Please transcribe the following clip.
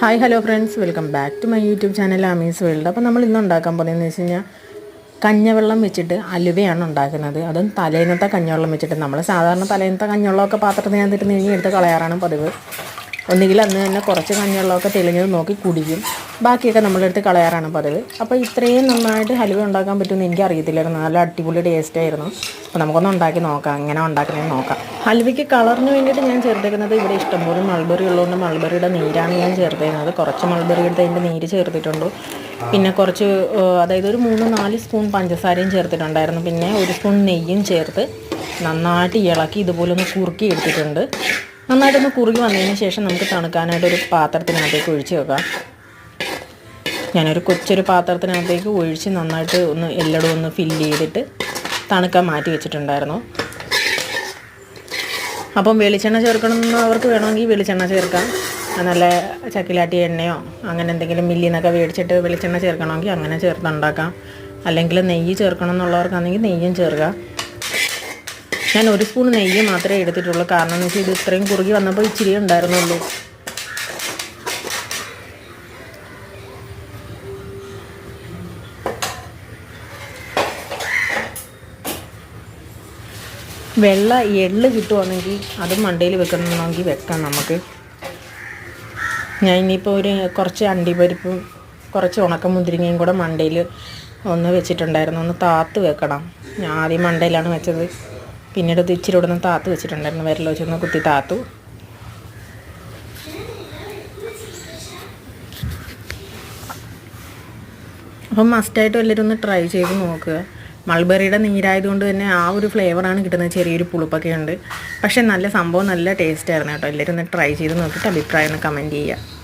Hi hello friends welcome back to my YouTube channel അമീസ് world അപ്പോൾ നമ്മൾ ഇന്ന് ഉണ്ടാക്കാൻ പോകുന്നതെന്ന് വെച്ച് കഴിഞ്ഞാൽ കഞ്ഞവെള്ളം വെച്ചിട്ട് അലുവയാണ് ഉണ്ടാക്കുന്നത്. അതും തലേന്നത്തെ കഞ്ഞവെള്ളം വെച്ചിട്ട്. നമ്മൾ സാധാരണ തലേന്നത്തെ കഞ്ഞവെള്ളമൊക്കെ പാത്രത്തിനകത്തിട്ട് നീങ്ങി എടുത്ത് കളയാറാണ് പതിവ്. ഒന്നുകിൽ അന്ന് തന്നെ കുറച്ച് കഞ്ഞിവെള്ളമൊക്കെ തെളിഞ്ഞത് നോക്കി കുടിക്കും. ബാക്കിയൊക്കെ നമ്മളെടുത്ത് കളയാറാണ് പതിവ്. അപ്പോൾ ഇത്രയും നന്നായിട്ട് ഹലുവ ഉണ്ടാക്കാൻ പറ്റുമെന്ന് എനിക്ക് അറിയത്തില്ലായിരുന്നു നല്ല അടിപൊളി ടേസ്റ്റ് ആയിരുന്നു. അപ്പോൾ നമുക്കൊന്ന് ഉണ്ടാക്കി നോക്കാം. എങ്ങനെ ഉണ്ടാക്കണമെന്ന് നോക്കാം. ഹലുവയ്ക്ക് കളറിന് വേണ്ടിയിട്ട് ഞാൻ ചേർത്തേക്കുന്നത് ഇവിടെ ഇഷ്ടംപോലെ മൾബറി ഉള്ളതുകൊണ്ട് മൾബറിയുടെ നീരാണ് ഞാൻ ചേർത്തേക്കുന്നത്. കുറച്ച് മൾബറി എടുത്ത് അതിന്റെ നീര് ചേർത്തിട്ടുണ്ട്. പിന്നെ കുറച്ച് അതായത് ഒരു മൂന്ന് നാല് സ്പൂൺ പഞ്ചസാരയും ചേർത്തിട്ടുണ്ടായിരുന്നു. പിന്നെ ഒരു സ്പൂൺ നെയ്യും ചേർത്ത് നന്നായിട്ട് ഇളക്കി ഇതുപോലെ ഒന്ന് കുറുക്കി എടുത്തിട്ടുണ്ട്. നന്നായിട്ടൊന്ന് കുറുകി വന്നതിന് ശേഷം നമുക്ക് തണുക്കാനായിട്ട് ഒരു പാത്രത്തിനകത്തേക്ക് ഒഴിച്ച് വെക്കാം. ഞാനൊരു കൊച്ചൊരു പാത്രത്തിനകത്തേക്ക് ഒഴിച്ച് നന്നായിട്ട് ഒന്ന് എല്ലടും ഒന്ന് ഫില്ല് ചെയ്തിട്ട് തണുക്കാൻ മാറ്റി വെച്ചിട്ടുണ്ടായിരുന്നു. അപ്പം വെളിച്ചെണ്ണ ചേർക്കണമെന്ന് അവർക്ക് വേണമെങ്കിൽ വെളിച്ചെണ്ണ ചേർക്കാം. നല്ല ചക്കിലാട്ടിയ എണ്ണയോ അങ്ങനെ എന്തെങ്കിലും മില്ലിൽ നിന്നൊക്കെ മേടിച്ചിട്ട് വെളിച്ചെണ്ണ ചേർക്കണമെങ്കിൽ അങ്ങനെ ചേർത്തുണ്ടാക്കാം അല്ലെങ്കിൽ നെയ്യ് ചേർക്കണം എന്നുള്ളവർക്കാണെങ്കിൽ നെയ്യും ചേർക്കാം. ഞാൻ ഒരു സ്പൂൺ നെയ്യ് മാത്രമേ എടുത്തിട്ടുള്ളൂ. കാരണം എന്ന് വെച്ചാൽ ഇത് ഇത്രയും കുറുകി വന്നപ്പോൾ ഇച്ചിരി ഉണ്ടായിരുന്നുള്ളൂ. വെള്ള എള്ള് കിട്ടുവാണെങ്കിൽ അത് മണ്ടയിൽ വെക്കണമെങ്കിൽ വെക്കാം നമുക്ക്. ഞാൻ ഇനിയിപ്പോൾ ഒരു കുറച്ച് അണ്ടിപ്പരിപ്പും കുറച്ച് ഉണക്കമുന്തിരിങ്ങയും കൂടെ മണ്ടയിൽ ഒന്ന് വെച്ചിട്ടുണ്ടായിരുന്നു. ഒന്ന് താത്ത് വെക്കണം. ഞാൻ ആദ്യം മണ്ടയിലാണ് വെച്ചത്. പിന്നീട് ഇത് ഇച്ചിരി ഇവിടെ നിന്ന് താത്ത് വെച്ചിട്ടുണ്ടായിരുന്നു. വിരൽ വെച്ചൊന്ന് കുത്തി താത്തു. അപ്പം മസ്റ്റായിട്ടും എല്ലാവരും ഒന്ന് ട്രൈ ചെയ്ത് നോക്കുക മൾബറിയുടെ നീരായതുകൊണ്ട് തന്നെ ആ ഒരു ഫ്ലേവറാണ് കിട്ടുന്നത്. ചെറിയൊരു പുളിപ്പൊക്കെ ഉണ്ട്. പക്ഷേ നല്ല സംഭവം നല്ല ടേസ്റ്റ് ആയിരുന്നു കേട്ടോ. എല്ലാവരും ഒന്ന് ട്രൈ ചെയ്ത് നോക്കിയിട്ട് അഭിപ്രായം ഒന്ന് കമന്റ് ചെയ്യുക.